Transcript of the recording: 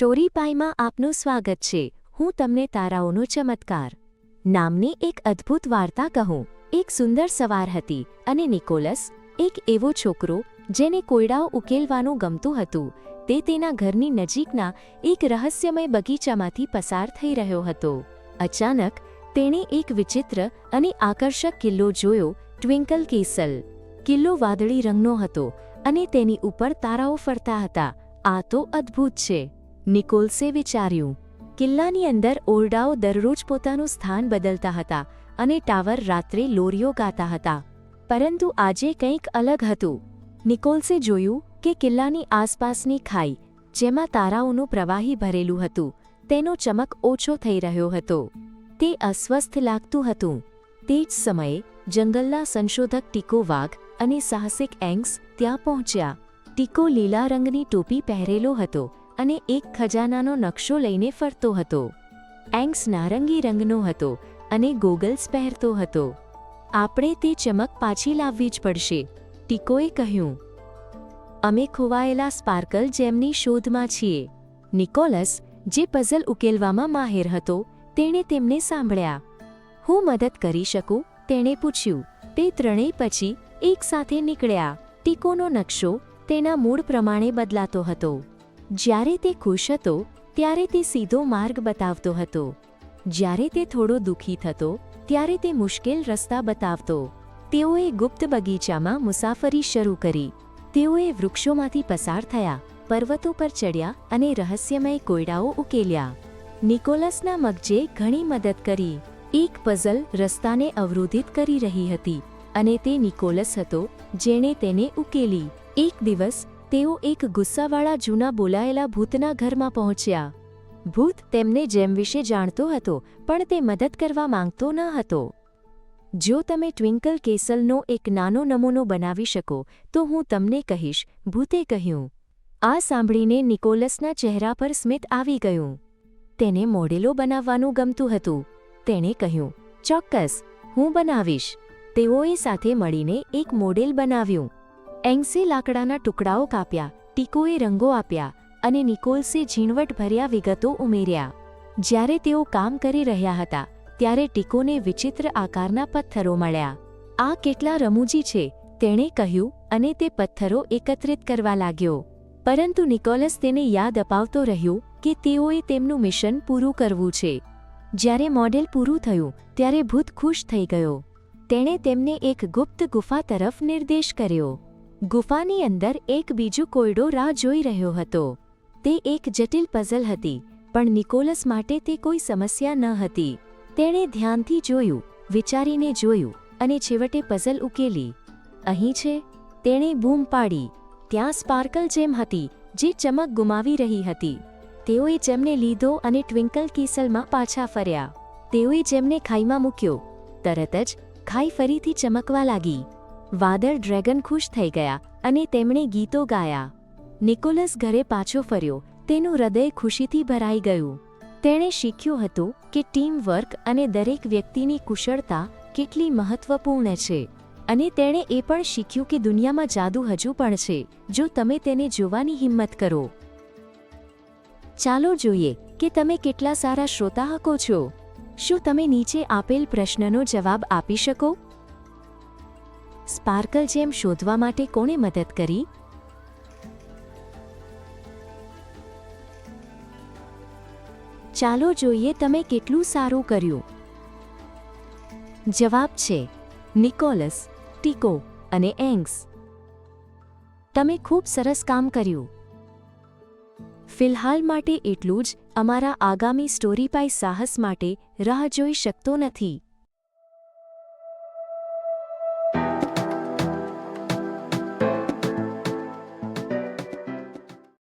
Story પાઈમાં આપનું સ્વાગત છે. હું તમને તારાઓનો ચમત્કાર. નામની એક અદ્ભુત વાર્તા કહું. એક સુંદર સવાર હતી અને નિકોલસ, એક એવો છોકરો, જેને કોયડાઓ ઉકેલવાનું ગમતું હતું. તે તેના ઘરની નજીકના એક રહસ્યમય બગીચામાંથી પસાર થઈ રહ્યો હતો. અચાનક, તેણે એક વિચિત્ર અને આકર્ષક કિલ્લો જોયો, ટ્વિંકલ કેસલ. કિલ્લો વાદળી રંગનો હતો અને તેની ઉપર તારાઓ ફરતા હતા. આ તો અદ્ભુત છે. નિકોલ્સે વિચાર્યું, કિલ્લાની અંદર ઓરડાઓ દરરોજ પોતાનું સ્થાન બદલતા હતા અને ટાવર રાત્રે લોરીઓ ગાતા હતા. પરંતુ આજે કંઈક અલગ હતું. નિકોલ્સે જોયું કે કિલ્લાની આસપાસની ખાઈ, જેમાં તારાઓનું પ્રવાહી ભરેલું હતું, તેનો ચમક ઓછો થઈ રહ્યો હતો. તે અસ્વસ્થ લાગતું હતું. તે જ સમયે જંગલના સંશોધક ટીકો વાઘ અને સાહસિક એંગ્સ ત્યાં પહોંચ્યા. ટીકો લીલા રંગની ટોપી પહેરેલો હતો અને એક ખજાનાનો નકશો લઈને ફરતો હતો. એંગ્સ નારંગી રંગનો હતો અને ગોગલ્સ પહેરતો હતો. આપણે તે ચમક પાછી લાવવી જ પડશે, ટીકોએ કહ્યું. અમે ખોવાયેલા સ્પાર્કલ જેમની શોધમાં છીએ. નિકોલસ, જે પઝલ ઉકેલવામાં માહેર હતો, તેણે તેમને સાંભળ્યા. હું મદદ કરી શકું? તેણે પૂછ્યું. તે ત્રણેય પછી એકસાથે નીકળ્યા. ટીકોનો નકશો તેના મૂળ પ્રમાણે બદલાતો હતો. જ્યારે તે ખુશ હતો, ત્યારે તે સીધો માર્ગ બતાવતો હતો. જ્યારે તે થોડો દુઃખી થતો, ત્યારે તે મુશ્કેલ રસ્તા બતાવતો. તેઓએ ગુપ્ત બગીચામાં મુસાફરી શરૂ કરી. તેઓએ વૃક્ષોમાંથી પસાર થયા, પર્વતો પર ચડ્યા અને રહસ્યમય કોયડાઓ ઉકેલ્યા. નિકોલસના મગજે ઘણી મદદ કરી. એક પઝલ રસ્તાને અવરોધિત કરી રહી હતી અને તે નિકોલસ હતો, જેણે તેને ઉકેલી. એક દિવસ તેઓ એક ગુસ્સાવાળા જૂના બોલાયેલા ભૂતના ઘરમાં પહોંચ્યા. ભૂત તેમને જેમ વિશે જાણતો હતો, પણ તે મદદ કરવા માંગતો ન હતો. જો તમે ટ્વિંકલ કેસલનો એક નાનો નમૂનો બનાવી શકો, તો હું તમને કહીશ, ભૂતે કહ્યું. આ સાંભળીને નિકોલસના ચહેરા પર સ્મિત આવી ગયું. તેને મોડેલો બનાવવાનું ગમતું હતું. તેણે કહ્યું, ચોક્કસ, હું બનાવીશ. તેઓએ સાથે મળીને એક મોડેલ બનાવ્યું. એંગ્સે લાકડાના ટુકડાઓ કાપ્યા, ટીકોએ રંગો આપ્યા અને નિકોલ્સે ઝીણવટભર્યા વિગતો ઉમેર્યા. જ્યારે તેઓ કામ કરી રહ્યા હતા, ત્યારે ટીકોને વિચિત્ર આકારના પથ્થરો મળ્યા. આ કેટલા રમૂજી છે, તેણે કહ્યું અને તે પથ્થરો એકત્રિત કરવા લાગ્યો. પરંતુ નિકોલસ તેને યાદ અપાવતો રહ્યો કે તેઓએ તેમનું મિશન પૂરું કરવું છે. જ્યારે મોડેલ પૂરું થયું, ત્યારે ભૂત ખુશ થઈ ગયો. તેણે તેમને એક ગુપ્ત ગુફા તરફ નિર્દેશ કર્યો. ગુફાની અંદર એક બીજો કોયડો રાહ જોઈ રહ્યો હતો. તે એક જટિલ પઝલ હતી, પણ નિકોલસ માટે તે કોઈ સમસ્યા ન હતી. તેણે ધ્યાનથી જોયું, વિચારીને જોયું, અને છેવટે પઝલ ઉકેલી. અહીં છે. તેણે બૂમ પાડી. ત્યાં સ્પાર્કલ જેમ હતી, જે ચમક ગુમાવી રહી હતી. તેઓએ જેમને લીધો અને ટ્વિંકલ કિસલમાં પાછા ફર્યા. તેઓએ જેમને ખાઈમાં મૂક્યો. તરત જ ખાઈ ફરીથી ચમકવા લાગી. વાદળ ડ્રેગન ખુશ થઈ ગયા અને તેમણે ગીતો ગાયા. નિકોલસ ઘરે પાછો ફર્યો. તેનું હૃદય ખુશીથી ભરાઈ ગયું. તેણે શીખ્યું હતું કે ટીમ વર્ક અને દરેક વ્યક્તિની કુશળતા કેટલી મહત્વપૂર્ણ છે. અને તેણે એ પણ શીખ્યું કે દુનિયામાં જાદુ હજુ પણ છે. જો તમે તેને જોવાની હિંમત કરો. ચાલો જોઈએ કે તમે કેટલા સારા શ્રોતાહકો છો. શું તમે નીચે આપેલ પ્રશ્નનો જવાબ આપી શકો? સ્પાર્કલ જેમ શોધવા માટે કોણે મદદ કરી? ચાલો જોઈએ તમે કેટલું સારું કર્યું. જવાબ છે, નિકોલસ, ટીકો અને એંગ્સ. તમે ખૂબ સરસ કામ કર્યું. ફિલહાલ માટે એટલું જ, અમારા આગામી સ્ટોરી પાઈ સાહસ માટે રાહ જોઈ શકતો નથી.